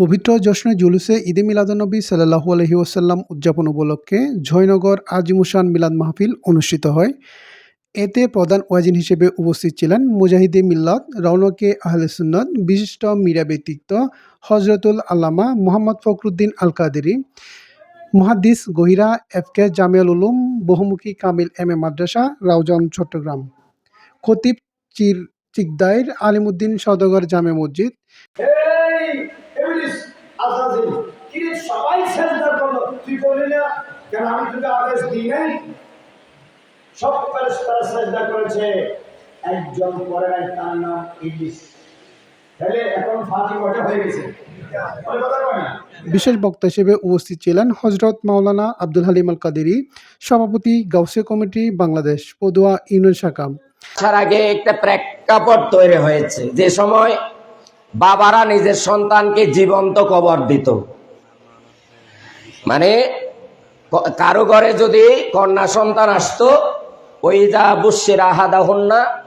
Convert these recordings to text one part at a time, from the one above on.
পবিত্র জশ্নে জুলুসে ঈদে মিলাদুন্নবী সাল্লাহু আলহি ওসাল্লাম উদযাপন উপলক্ষে জয়নগর আজিমুসান মিলাদ মাহফিল অনুষ্ঠিত হয়। এতে প্রধান ওয়াজিন হিসেবে উপস্থিত ছিলেন মুজাহিদে মিল্লাত রৌনকে আহলে সুন্নত, বিশিষ্ট মীরা ব্যক্তিত্ব হজরতুল আল্লামা মোহাম্মদ ফখরুদ্দিন আল কাদেরি মহাদিস গহিরা এফকে জামিয়াল উলুম, বহুমুখী কামিল এম এ মাদ্রাসা, রাউজান, চট্টগ্রাম। খতিব চির, চিকদাইর আলিমুদ্দিন সদগর জামে মসজিদ। ইবলিস আজাজিল কি সবাই সেজদা করল? তুই করলি না? কেন আমি তোকে আদেশ দিই নাই? সব ফেরেশতারা সেজদা করেছে। একজন করে নাই তার নাম ইবলিস তাহলে এখন ফাঁকি ওটা হয়ে গেছে? বিশেষ বক্তা হিসেবে উপস্থিত ছিলেন হজরত মাওলানা আব্দুল হালিম আল কাদেরি সভাপতি গাউসে কমিটি বাংলাদেশ পদুয়া ইউনিয়ন শাখা। আগে একটা প্রেক্ষাপট তৈরি হয়েছে। যে সময় বাবারা নিজের সন্তানকে জীবন্ত কবর দিত। মানে কারও ঘরে যদি কন্যা সন্তান আসতো ওই যা বুসির আহাদা হন্না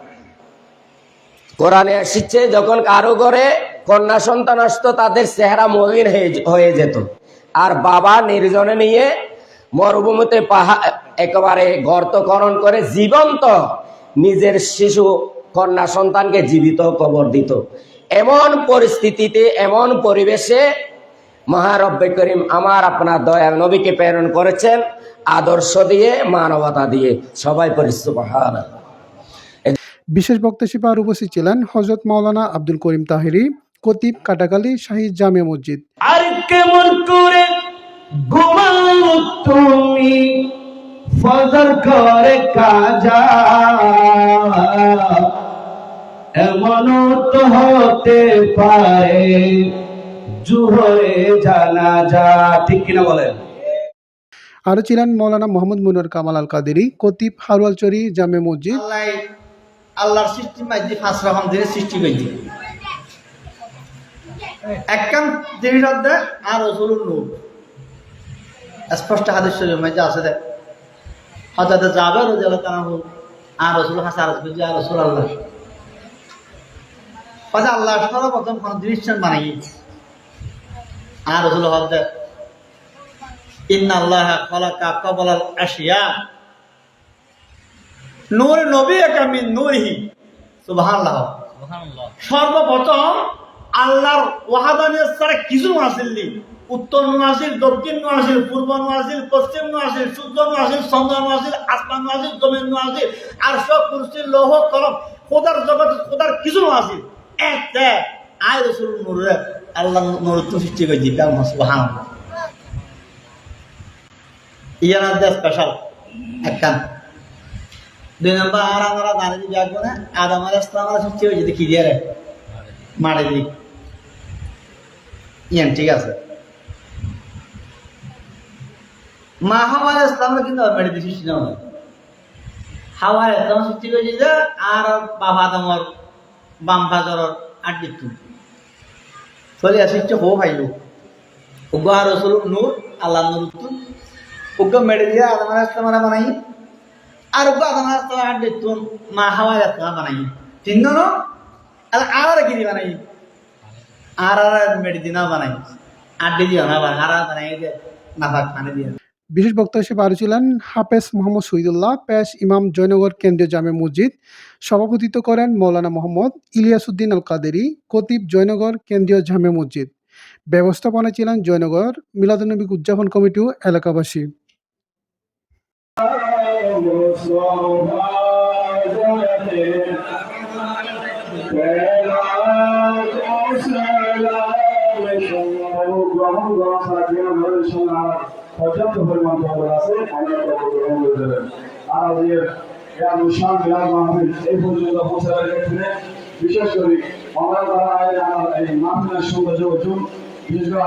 কোরআনে আসছে যখন কারও ঘরে কন্যা সন্তান আসতো, তাদের চেহারা মলিন হয়ে- যেত। আর বাবা নির্জনে নিয়ে মরুভূমিতে পাহাড় একেবারে গর্তকরণ করে জীবন্ত নিজের শিশু কন্যা সন্তানকে জীবিত কবর দিত। এমন পরিস্থিতিতে এমন পরিবেশে মহারব্বে করিম আমার আপনার দয়াল নবীকে প্রেরণ করেছেন আদর্শ দিয়ে মানবতা দিয়ে। সবাই পরিস্থিতি বিশেষ বক্তা হিসেবে আর উপস্থিত ছিলেন হজরত মাওলানা আব্দুল করিম তাহিরি খতিব কাটাকালী শাহিদ জামে মসজিদ। আর কেমন করে ঘুমাও তুমি? ফজর করে কাজা। এমনও তো হতে পারে জুহরে জানা যা ঠিক কিনা বলেন? আরও ছিলেন মৌলানা মোহাম্মদ মুনর কামাল আল কাদেরি খতিব হারওয়ালচরি জামে মসজিদ। আল্লাহ আল্লাহর সৃষ্টি মাঝে পাঁচ রকম জিনিস সৃষ্টি করছে এক কাম জিনিস হচ্ছে আর রসুল নূর। স্পষ্ট হাদিস শরীর মাঝে আছে দেখ যাবে রোজা আল্লাহ তারা হোক আর রসুল আর রসুল আল্লাহ। হয়তো আল্লাহ সর্বপ্রথম কোন জিনিস বানাই আর রসুল হচ্ছে ইন্না আল্লাহ খলাকা আশিয়া। নূর নবী একামিন নূরহি। সুবহানাল্লাহ। সর্বপ্রথম আল্লাহর ওয়াহাদানিয়ত ছাড়া কিছু আসেননি উত্তর নু আসিল দক্ষিণ নু আসিল পূর্ব নু আসিল পশ্চিম নু আসিল সূর্য নু আসিল চন্দ্র নু আসিল আসমান নু আসিল জমিন নু আসিল আর সব কুরসির লৌহ কলম খোদার জগৎ খোদার কিছু নু দেখ আয় রসুল নূরে আল্লাহ নূর তো সৃষ্টি কেমন সুবহানাল্লাহ ইয়ার দেশ স্পেশাল একখান দুই নম্বর, আর আমরা জানি যে ব্যাগ মানে আদাম আলাহ ইসলাম সৃষ্টি হয়েছে দেখি দিয়ে রে? মারে দিক ইয়ান, ঠিক আছে। মা হাওয়া আলাহ ইসলামের কিন্তু মেরে সৃষ্টি নয় হাওয়া আলাহ ইসলাম সৃষ্টি করেছে যে, আর বাবা আদমর বাম বাজারর আড্ডি তু চলে আসিচ্ছে হো ভাইলো রসুল নূর আল্লাহ নূর তুন উগ্র মেরে দিয়ে আদম আলাহ ইসলাম বানাই। আর উগ্র আদম আলাহ ইসলাম আড্ডি তুন মা হাওয়া ইসলাম বানাই। তিন জন আর আর কি বানাই। আর আর মেরে দিনা বানাই। আড্ডি দিও না আর আর বানাই যে নাফাক পানি দিয়ে। বিশেষ বক্তা হিসেবে আরও ছিলেন হাফেজ মোহাম্মদ শহীদুল্লাহ, পেশ ইমাম জয়নগর কেন্দ্রীয় জামে মসজিদ, সভাপতিত্ব করেন মৌলানা মোহাম্মদ ইলিয়াসুদ্দিন আল কাদেরি খতিব জয়নগর কেন্দ্রীয় জামে মসজিদ। ব্যবস্থাপনা ছিলেন জয়নগর মিলাদুন্নবী উদযাপন কমিটি ও এলাকাবাসী পর্যাপ্ত পরিমাণ জঙ্গল আছে, অনেক গ্রহণ করে দেবেন আর আজকের বিশেষ করে আমরা যারা এই মাহফিলের সৌন্দর্য অর্জন, বিশেষ করে